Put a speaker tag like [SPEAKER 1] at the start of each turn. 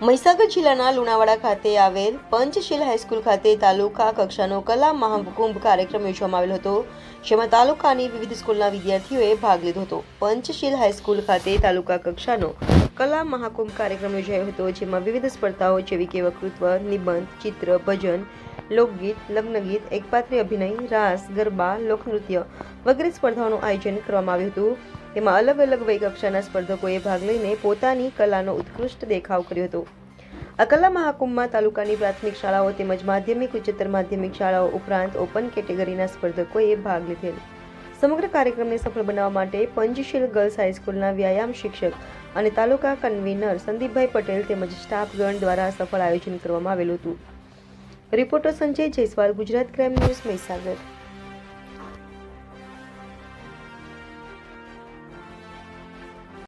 [SPEAKER 1] મહીસાગર જિલ્લાના લુણાવાડા ખાતે આવેલ પંચશીલ હાઈસ્કૂલ ખાતે તાલુકા કક્ષાનો કલા મહાકુંભ કાર્યક્રમ યોજવામાં આવેલો હતો, જેમાં તાલુકાની વિવિધ સ્કૂલના વિદ્યાર્થીઓએ ભાગ લીધો હતો. પંચશીલ હાઈસ્કૂલ ખાતે તાલુકા કક્ષાનો કલા મહાકુંભ કાર્યક્રમ યોજાયો હતો, જેમાં વિવિધ સ્પર્ધાઓ જેવી કે વક્તૃત્વ, નિબંધ, ચિત્ર, ભજન, લોકગીત, લગ્નગીત, એકપાત્રી અભિનય, રાસ, ગરબા, લોકનૃત્ય વગેરે સ્પર્ધાઓનું આયોજન કરવામાં આવ્યું હતું. તેમાં અલગ અલગ વય કક્ષાના સ્પર્ધકોએ ભાગ લઈને પોતાની કલાનો ઉત્કૃષ્ટ દેખાવ કર્યો હતો. આ કલા મહાકુંભમાં તાલુકાની પ્રાથમિક શાળાઓ તેમજ માધ્યમિક, ઉચ્ચતર માધ્યમિક શાળાઓ ઉપરાંત ઓપન કેટેગરીના સ્પર્ધકોએ ભાગ લીધેલ. સમગ્ર કાર્યક્રમને સફળ બનાવવા માટે પંચશીલ ગર્લ્સ હાઈસ્કૂલના વ્યાયામ શિક્ષક અને તાલુકા કન્વીનર સંદીપભાઈ પટેલ તેમજ સ્ટાફગણ દ્વારા સફળ આયોજન કરવામાં આવેલું હતું. Reporter Sanjay Jaiswal, Gujarat crime news Mahisagar.